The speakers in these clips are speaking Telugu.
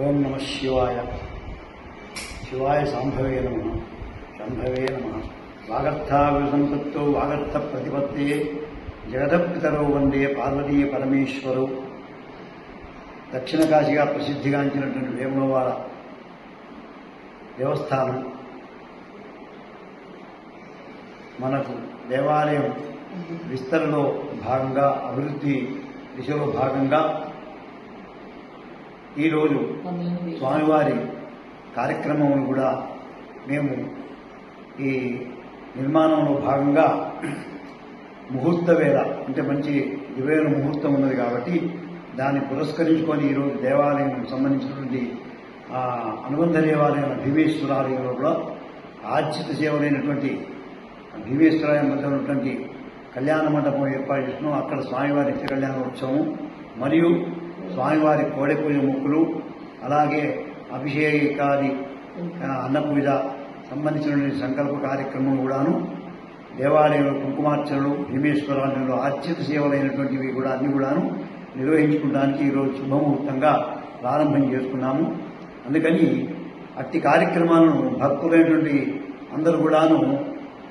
ఓం నమ శివాయ. శివాయ సాంభవే నమ. సంభవే నమ. వాగర్థావిసంపత్తో వాగర్థ ప్రతిపత్తే జగదపితరో వందే పార్వతీ పరమేశ్వరు. దక్షిణ కాశీగా ప్రసిద్ధిగాంచినటువంటి వేమవాడ దేవస్థానం మనకు దేవాలయం విస్తరణలో భాగంగా అభివృద్ధి దిశలో భాగంగా ఈరోజు స్వామివారి కార్యక్రమం కూడా మేము ఈ నిర్మాణంలో భాగంగా ముహూర్త వేళ అంటే మంచి దివ్యమైన ముహూర్తం ఉన్నది కాబట్టి దాన్ని పురస్కరించుకొని ఈరోజు దేవాలయం సంబంధించినటువంటి ఆ, అనుబంధ దేవాలయం భీమేశ్వరాలయంలో కూడా ఆర్చిత సేవలైనటువంటి భీమేశ్వరాలయం మధ్య ఉన్నటువంటి కళ్యాణ మండపం ఏర్పాటు చేస్తున్నాం. అక్కడ స్వామివారి కళ్యాణ ఉత్సవం మరియు స్వామివారి కోడె పూజ అలాగే అభిషేకాది అన్నపూజ సంబంధించినటువంటి సంకల్ప కార్యక్రమం కూడాను దేవాలయంలో కుంకుమార్చనలు భీమేశ్వరాలయంలో ఆర్చిత సేవలైనటువంటివి కూడా అన్ని కూడాను నిర్వహించుకోవడానికి ఈరోజు శుభముహూర్తంగా ప్రారంభం చేసుకున్నాము. అందుకని అట్టి కార్యక్రమాలను భక్తులైనటువంటి అందరూ కూడాను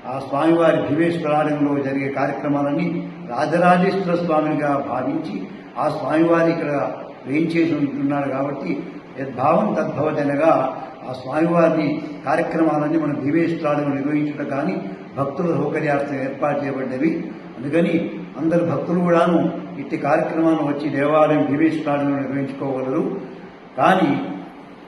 ఆ స్వామివారి భీమేశ్వరాలయంలో జరిగే కార్యక్రమాలన్నీ రాజరాజేశ్వర స్వామినిగా భావించి ఆ స్వామివారి ఇక్కడ వేయించేసి ఉంటున్నాడు కాబట్టి యద్భావం తద్భవతనగా ఆ స్వామివారిని కార్యక్రమాలన్నీ మనం భీమేశ్వరాలను నిర్వహించడం కానీ భక్తుల సౌకర్యార్థం ఏర్పాటు చేయబడ్డవి. అందుకని అందరు భక్తులు కూడాను ఇట్టి కార్యక్రమాలు వచ్చి దేవాలయం భీమేశ్వరాలను నిర్వహించుకోగలరు. కానీ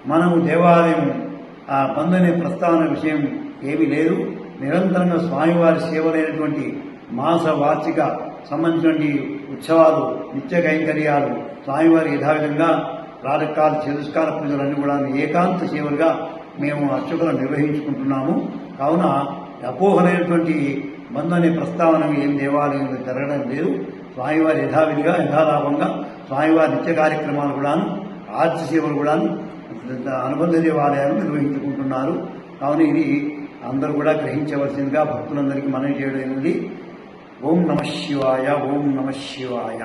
మనము దేవాలయం ఆ బంధనే ప్రస్తావన విషయం ఏమీ లేదు. నిరంతరంగా స్వామివారి సేవలైనటువంటి మాస వార్షిక సంబంధించినటువంటి ఉత్సవాలు నిత్య కైంకర్యాలు స్వామివారి యథావిధంగా ప్రాతకాల చతుష్కాల పూజలన్నీ కూడా ఏకాంత సేవలుగా మేము అర్చకులను నిర్వహించుకుంటున్నాము. కావున అపోహలైనటువంటి బంధు అనే ప్రస్తావన ఏం దేవాలయంలో జరగడం లేదు. స్వామివారి యథావిధిగా యథాలాభంగా స్వామివారి నిత్య కార్యక్రమాలు కూడాను ఆర్తి సేవలు కూడాను అనుబంధ దేవాలయాలు నిర్వహించుకుంటున్నారు. కావున ఇది అందరూ కూడా గ్రహించవలసిందిగా భక్తులందరికీ మనవి చేయడం ఓం నమ శివాయ ఓం నమ శివాయ.